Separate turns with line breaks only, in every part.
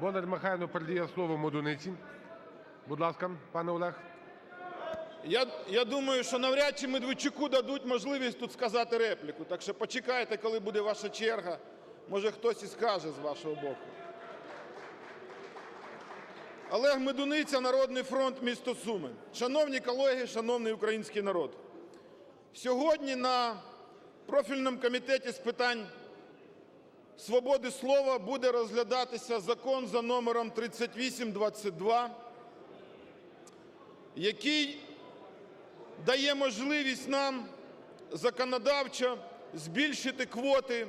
Бондар Михайло передає слово Медуниці. Будь ласка, пане Олег.
Я, я думаю, що навряд чи Медведчуку дадуть можливість тут сказати репліку. Так що почекайте, коли буде ваша черга. Може, хтось і скаже з вашого боку. Олег Медуниця, Народний фронт, місто Суми. Шановні колеги, шановний український народ. Сьогодні на профільному комітеті з питань свободи слова буде розглядатися закон за номером 3822, який дає можливість нам законодавчо збільшити квоти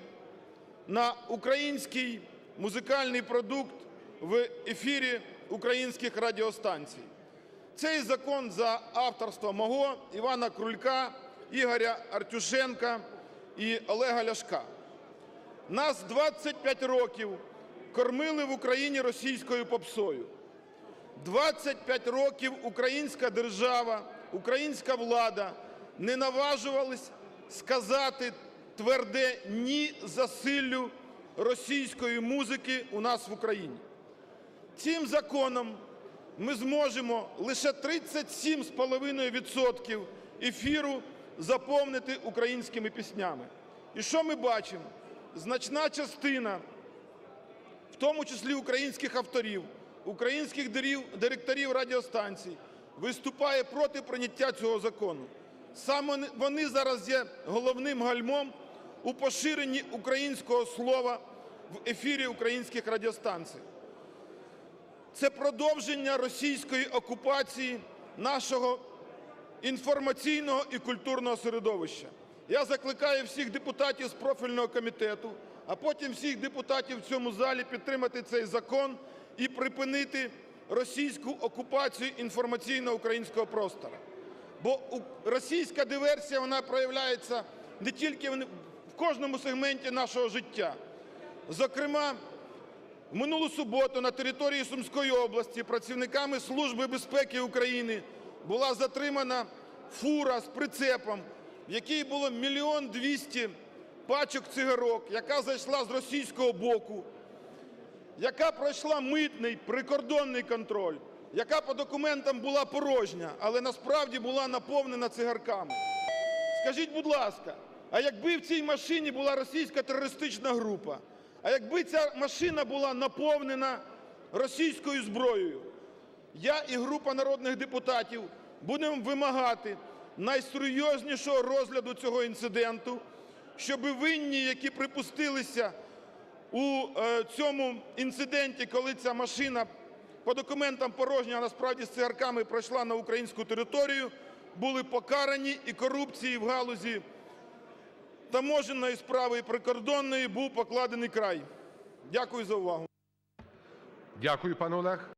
на український музикальний продукт в ефірі українських радіостанцій. Цей закон за авторства мого Івана Крулька, Ігоря Артюшенка і Олега Ляшка. Нас 25 років кормили в Україні російською попсою. 25 років українська держава, українська влада не наважувались сказати тверде ні засиллю російської музики у нас в Україні. Цим законом ми зможемо лише 37,5% ефіру заповнити українськими піснями. І що ми бачимо? Значна частина в тому числі українських авторів, українських директорів радіостанцій, виступає проти прийняття цього закону. Саме вони- зараз є головним гальмом у поширенні українського слова в ефірі українських радіостанцій. Це продовження російської окупації нашого інформаційного і культурного середовища. Я закликаю всіх депутатів з профільного комітету, а потім всіх депутатів в цьому залі підтримати цей закон і припинити російську окупацію інформаційного українського простору. Бо російська диверсія вона проявляється не тільки в кожному сегменті нашого життя. Зокрема, в минулу суботу на території Сумської області працівниками Служби безпеки України була затримана фура з прицепом, в якій було мільйон двісті пачок цигарок, яка зайшла з російського боку, яка пройшла митний прикордонний контроль, яка по документам була порожня, але насправді була наповнена цигарками. Скажіть, будь ласка, а якби в цій машині була російська терористична група, а якби ця машина була наповнена російською зброєю, я і група народних депутатів будемо вимагати найсерйознішого розгляду цього інциденту, щоб винні, які припустилися у е, цьому інциденті, коли ця машина по документам порожня, а насправді з цигарками пройшла на українську територію, були покарані і корупції в галузі таможенної справи і прикордонної був покладений край. Дякую за увагу.
Дякую, пане Олег.